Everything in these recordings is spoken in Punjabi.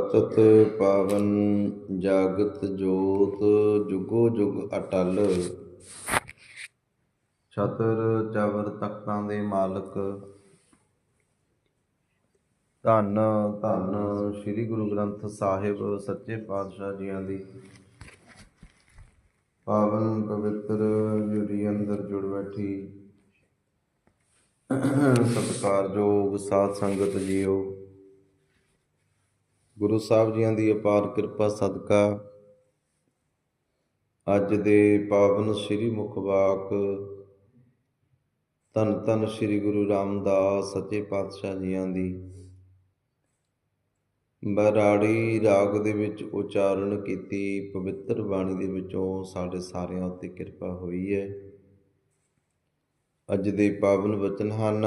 ਤਤ ਪਾਵਨ ਜਾਗਤ ਜੋਤ ਜੁਗੋ ਜੁਗ ਅਟਲ। ਛਤਰ ਚਵਰ ਤਖਤਾਂ ਦੇ ਮਾਲਕ। ਧੰਨ ਧੰਨ ਸ੍ਰੀ ਗੁਰੂ ਗ੍ਰੰਥ ਸਾਹਿਬ ਸੱਚੇ ਪਾਤਸ਼ਾਹ ਜੀਆਂ ਦੀ। ਪਾਵਨ ਪਵਿੱਤਰ ਜੁੜੀ ਅੰਦਰ ਜੁੜ ਬੈਠੀ। ਸਤਿਕਾਰਯੋਗ ਸਾਧ ਸੰਗਤ ਜੀਓ। ਗੁਰੂ ਸਾਹਿਬ ਜੀਆਂ ਦੀ ਅਪਾਰ ਕਿਰਪਾ ਸਦਕਾ ਅੱਜ ਦੇ ਪਾਵਨ ਸ੍ਰੀ ਮੁਖ ਵਾਕ ਧੰਨ ਧੰਨ ਸ੍ਰੀ ਗੁਰੂ ਰਾਮਦਾਸ ਸੱਚੇ ਪਾਤਸ਼ਾਹ ਜੀਆਂ ਦੀ। ਬਰਾੜੀ ਰਾਗ ਦੇ ਵਿੱਚ ਉਚਾਰਨ ਕੀਤੀ, ਪਵਿੱਤਰ ਬਾਣੀ ਦੇ ਵਿੱਚੋਂ ਸਾਡੇ ਸਾਰਿਆਂ ਉੱਤੇ ਕਿਰਪਾ ਹੋਈ ਹੈ। ਅੱਜ ਦੇ ਪਾਵਨ ਵਚਨ ਹਨ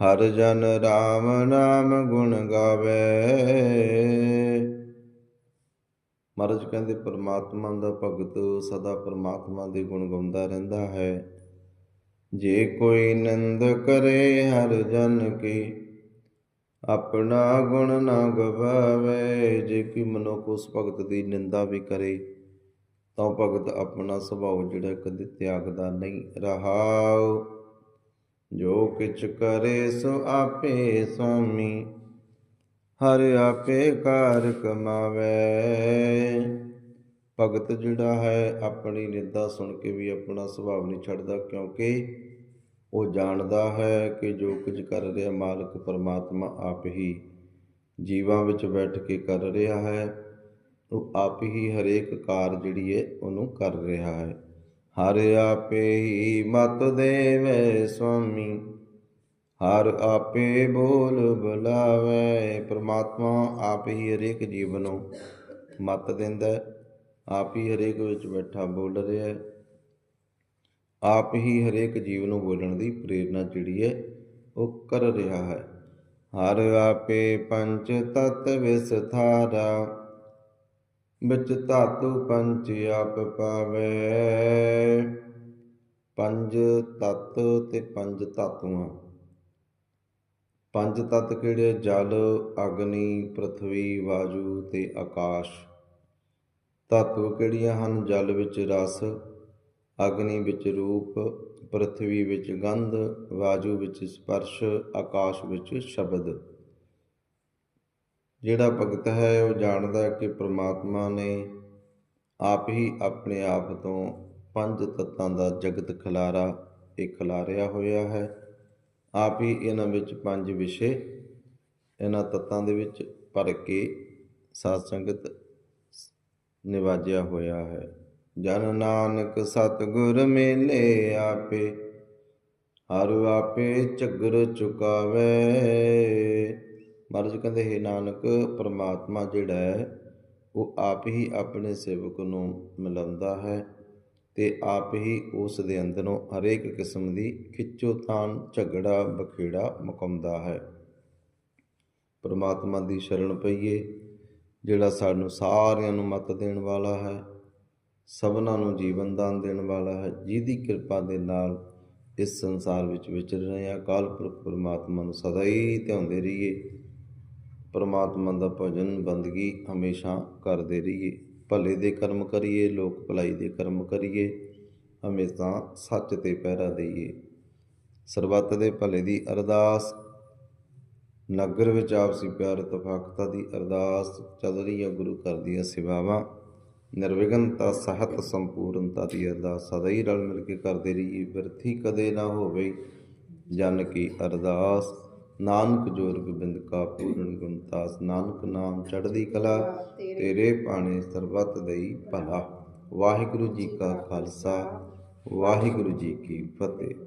ਹਰ ਜਨ ਰਾਮ ਨਾਮ ਗੁਣ ਗਾਵੇ। ਮਹਾਰਾਜ ਕਹਿੰਦੇ, ਪਰਮਾਤਮਾ ਦਾ ਭਗਤ ਸਦਾ ਪਰਮਾਤਮਾ ਦੇ ਗੁਣ ਗਾਉਂਦਾ ਰਹਿੰਦਾ ਹੈ। ਜੇ ਕੋਈ ਨਿੰਦ ਕਰੇ ਹਰ ਜਨ ਕੀ, ਆਪਣਾ ਗੁਣ ਨਾ ਗਵਾਵੇ। ਜੇ ਕੋਈ ਮਨੁੱਖ ਉਸ ਭਗਤ ਦੀ ਨਿੰਦਾ ਵੀ ਕਰੇ, ਤਾਂ ਭਗਤ ਆਪਣਾ ਸੁਭਾਅ ਜਿਹੜਾ ਕਦੇ ਤਿਆਗਦਾ ਨਹੀਂ ਰਹਾਉ। ਜੋ ਕਿਛ ਕਰੇ ਸੋ ਆਪੇ ਸੁਆਮੀ ਹਰ ਆਪੇ ਕਾਰ ਕਮਾਵੇ। ਭਗਤ ਜਿਹੜਾ ਹੈ, ਆਪਣੀ ਨਿੰਦਾ ਸੁਣ ਕੇ ਵੀ ਆਪਣਾ ਸੁਭਾਅ ਨਹੀਂ ਛੱਡਦਾ, ਕਿਉਂਕਿ ਉਹ ਜਾਣਦਾ ਹੈ ਕਿ ਜੋ ਕੁਝ ਕਰ ਰਿਹਾ ਮਾਲਕ ਪਰਮਾਤਮਾ ਆਪ ਹੀ ਜੀਵਾਂ ਵਿੱਚ ਬੈਠ ਕੇ ਕਰ ਰਿਹਾ ਹੈ। ਉਹ ਆਪ ਹੀ ਹਰੇਕ ਕਾਰ ਜਿਹੜੀ ਹੈ, ਉਹਨੂੰ ਕਰ ਰਿਹਾ ਹੈ। ਹਰ ਆਪੇ ਹੀ ਮਤ ਦੇਵੇ ਸੁਆਮੀ, ਹਰ ਆਪੇ ਬੋਲ ਬੁਲਾਵੇ, ਪ੍ਰਮਾਤਮਾ ਆਪ ਹੀ ਹਰੇਕ ਜੀਵ ਨੂੰ ਮਤ ਦਿੰਦਾ ਆਪ ਹੀ ਹਰੇਕ ਵਿੱਚ ਬੈਠਾ ਬੋਲ ਰਿਹਾ ਹੈ, ਆਪ ਹੀ ਹਰੇਕ ਜੀਵ ਨੂੰ ਬੋਲਣ ਦੀ ਪ੍ਰੇਰਣਾ ਜਿਹੜੀ ਹੈ ਉਹ ਕਰ ਰਿਹਾ ਹੈ। ਹਰ ਆਪੇ ਪੰਚ ਤਤ ਵਿਸਥਾਰਾ ਵਿੱਚ ਧਾਤੂ ਪੰਚ ਆਪ ਪਾਵੇ। ਪੰਜ ਤਤ ਤੇ ਪੰਜ ਧਾਤੂਆਂ। ਪੰਜ ਤਤ ਕਿਹੜੇ? ਜਲ, ਅਗਨੀ, ਪ੍ਰਥਵੀ, ਵਾਯੂ ਤੇ ਆਕਾਸ਼। ਧਾਤੂ ਕਿਹੜੀਆਂ ਹਨ? ਜਲ ਵਿੱਚ ਰਸ, ਅਗਨੀ ਵਿੱਚ ਰੂਪ, ਪ੍ਰਥਵੀ ਵਿੱਚ ਗੰਧ, ਵਾਯੂ ਵਿੱਚ ਸਪਰਸ਼, ਆਕਾਸ਼ ਵਿੱਚ ਸ਼ਬਦ। ਜਿਹੜਾ ਭਗਤ ਹੈ, ਉਹ ਜਾਣਦਾ ਕਿ ਪ੍ਰਮਾਤਮਾ ਨੇ ਆਪ ਹੀ ਆਪਣੇ ਆਪ ਤੋਂ ਪੰਜ ਤੱਤਾਂ ਦਾ ਜਗਤ ਖਿਲਾਰਾ, ਇਹ ਖਿਲਾਰਿਆ ਹੋਇਆ ਹੈ। ਆਪ ਹੀ ਇਹਨਾਂ ਵਿੱਚ ਪੰਜ ਵਿਸ਼ੇ ਇਹਨਾਂ ਤੱਤਾਂ ਦੇ ਵਿੱਚ ਭਰ ਕੇ ਸਾਧ ਸੰਗਤ ਨਿਵਾਜਿਆ ਹੋਇਆ ਹੈ। ਜਨ ਨਾਨਕ ਸਤਗੁਰ ਮੇਲੇ ਆਪੇ, ਹਰ ਆਪੇ ਝਗਰ ਚੁਕਾਵੇ। ਮਹਾਰਾਜ ਕਹਿੰਦੇ, ਹੈ ਨਾਨਕ, ਪਰਮਾਤਮਾ ਜਿਹੜਾ ਹੈ, ਉਹ ਆਪ ਹੀ ਆਪਣੇ ਸੇਵਕ ਨੂੰ ਮਿਲਾਉਂਦਾ ਹੈ ਤੇ ਆਪ ਹੀ ਉਸ ਦੇ ਅੰਦਰੋਂ ਹਰੇਕ ਕਿਸਮ ਦੀ ਖਿੱਚੋਤਾਣ ਝਗੜਾ ਬਖੇੜਾ ਮੁਕਾਉਂਦਾ ਹੈ। ਪਰਮਾਤਮਾ ਦੀ ਸ਼ਰਨ ਪਈਏ, ਜਿਹੜਾ ਸਾਨੂੰ ਸਾਰਿਆਂ ਨੂੰ ਮਤ ਦੇਣ ਵਾਲਾ ਹੈ, ਸਭਨਾਂ ਨੂੰ ਜੀਵਨ ਦਾਨ ਦੇਣ ਵਾਲਾ ਹੈ, ਜਿਹਦੀ ਕਿਰਪਾ ਦੇ ਨਾਲ ਇਸ ਸੰਸਾਰ ਵਿੱਚ ਵਿਚਰ ਰਹੇ ਹਾਂ। ਕਾਲ ਪੁਰਖ ਪਰਮਾਤਮਾ ਨੂੰ ਸਦਾ ਹੀ ਧਿਆਉਂਦੇ ਰਹੀਏ। ਪਰਮਾਤਮਾ ਦਾ ਭਜਨ ਬੰਦਗੀ ਹਮੇਸ਼ਾ ਕਰਦੇ ਰਹੀਏ। ਭਲੇ ਦੇ ਕਰਮ ਕਰੀਏ, ਲੋਕ ਭਲਾਈ ਦੇ ਕਰਮ ਕਰੀਏ, ਹਮੇਸ਼ਾ ਸੱਚ ਤੇ ਪਹਿਰਾ ਦਈਏ। ਸਰਬੱਤ ਦੇ ਭਲੇ ਦੀ ਅਰਦਾਸ, ਨਗਰ ਵਿੱਚ ਆਪਸੀ ਪਿਆਰ ਤਫਾਕਤਾ ਦੀ ਅਰਦਾਸ, ਚੱਲ ਰਹੀ ਹੈ ਗੁਰੂ ਘਰ ਦੀਆਂ ਸੇਵਾਵਾਂ, ਨਿਰਵਿਘਨਤਾ, ਸਹਤ ਸੰਪੂਰਨਤਾ ਦੀ ਅਰਦਾਸ, ਸਦਾ ਹੀ ਰਲ ਮਿਲ ਕੇ ਕਰਦੇ ਰਹੀਏ। ਬਿਰਥੀ ਕਦੇ ਨਾ ਹੋਵੇ ਜਨ ਕੀ ਅਰਦਾਸ। ਨਾਨਕ ਜੋਰ ਗੋਬਿੰਦ ਕਾ ਪੂਰਨ ਗੁਣਤਾਸ ਨਾਨਕ ਨਾਮ ਚੜ੍ਹਦੀ ਕਲਾ, ਤੇਰੇ ਭਾਣੇ ਸਰਬਤ ਦਈ ਭਲਾ। ਵਾਹਿਗੁਰੂ ਜੀ ਕਾ ਖਾਲਸਾ, ਵਾਹਿਗੁਰੂ ਜੀ ਕੀ ਫਤਿਹ।